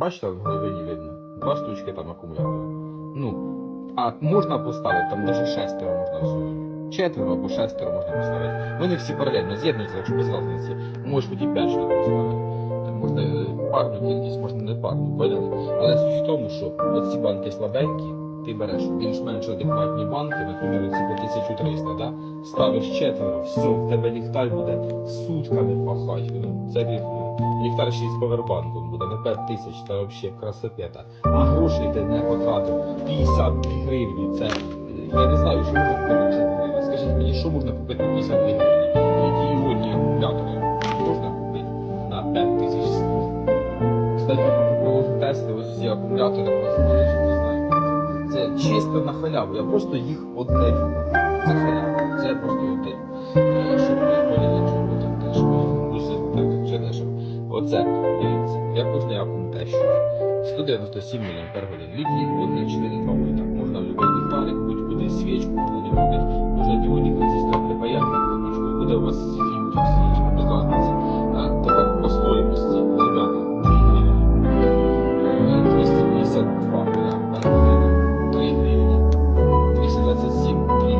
Бачите, в глибині видно. Два штучки там акумулятора. Ну, а можна поставити, там навіть шестеро можна всього. Четверо або шестеро можна поставити. Вони всі паралельно з'єднуються, якщо без різниці. Може бути і п'ять штук поставити. Там можна е, парну кількість, можна не парну, поняли? Але суть в тому, що оці банки слабенькі, ти береш більш-менш адекватні банки, наприклад, ці по 1300, да? ставиш четверо, все, в тебе ліхтар буде сутками пахать. Ну, це лі- ліхтар ще й з повербанком буде на 5 тисяч, це взагалі красопета. А грошей ти не потратив. 50 гривень, це я не знаю, що можна купити 50 гривень. Скажіть мені, що можна купити на 50 гривень? Які іонні акумулятори можна купити на 5 тисяч? Ось ці акумулятори просто не знаю. Це чисто на халяву. Я просто їх одне за халяву. Це просто один. Оце, дивіться, я кожний акум тещу. 197 мАч. Літній водний 4 вольта. Можна в любий ліхтарик, будь-куди свічку не робити. Можна резистор припаяти на водичку. Буде у вас фільм свічка, без разниці. Тепер по стоїмості, ребята, 252 мАч. 3 гривні. 227 3.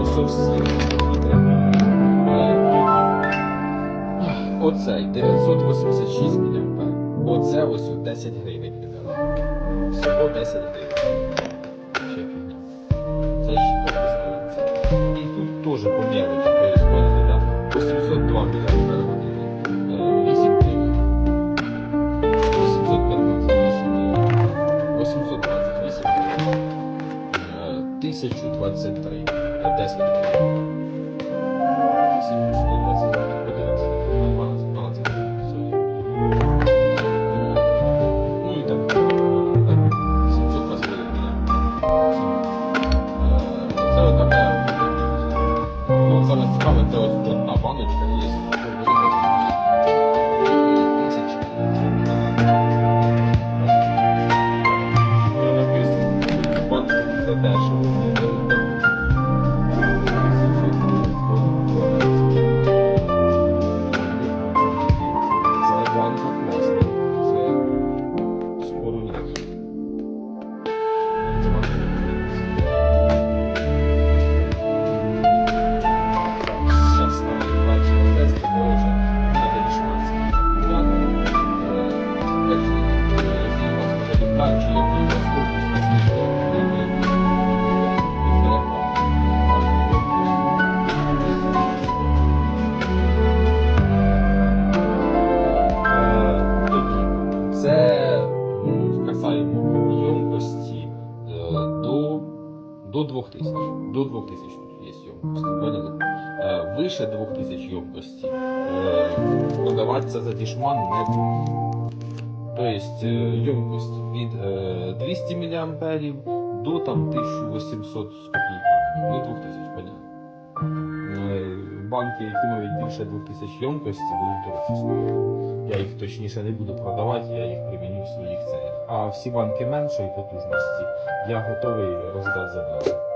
Ось всі. Оцей 986 мА. Оце ось 10 гривень. Всього 10 гривень. Ще фігня. Це ще користується. І тут теж по мелочі, то есть, поняли, да? 802 мА. 8 гривень. 815 8 гривень. 828 гривень. Е, 1023. Е, 10 гривень. Скоро скажете, ось. До 2000. До 2000 тут є ємкості. Поняли? Е, Вище 2000 ємкості е, продаватися за дішман не буде. Тобто е, ємкость від е, 200 мА до там 1800 з копійками. До 2000, понятно. Е, Банки, які мають більше 2000 ємкості, будуть дорожчі. Я їх точніше не буду продавати, я їх приміню в своїх целях. А всі банки меншої потужності я готовий роздати за даром.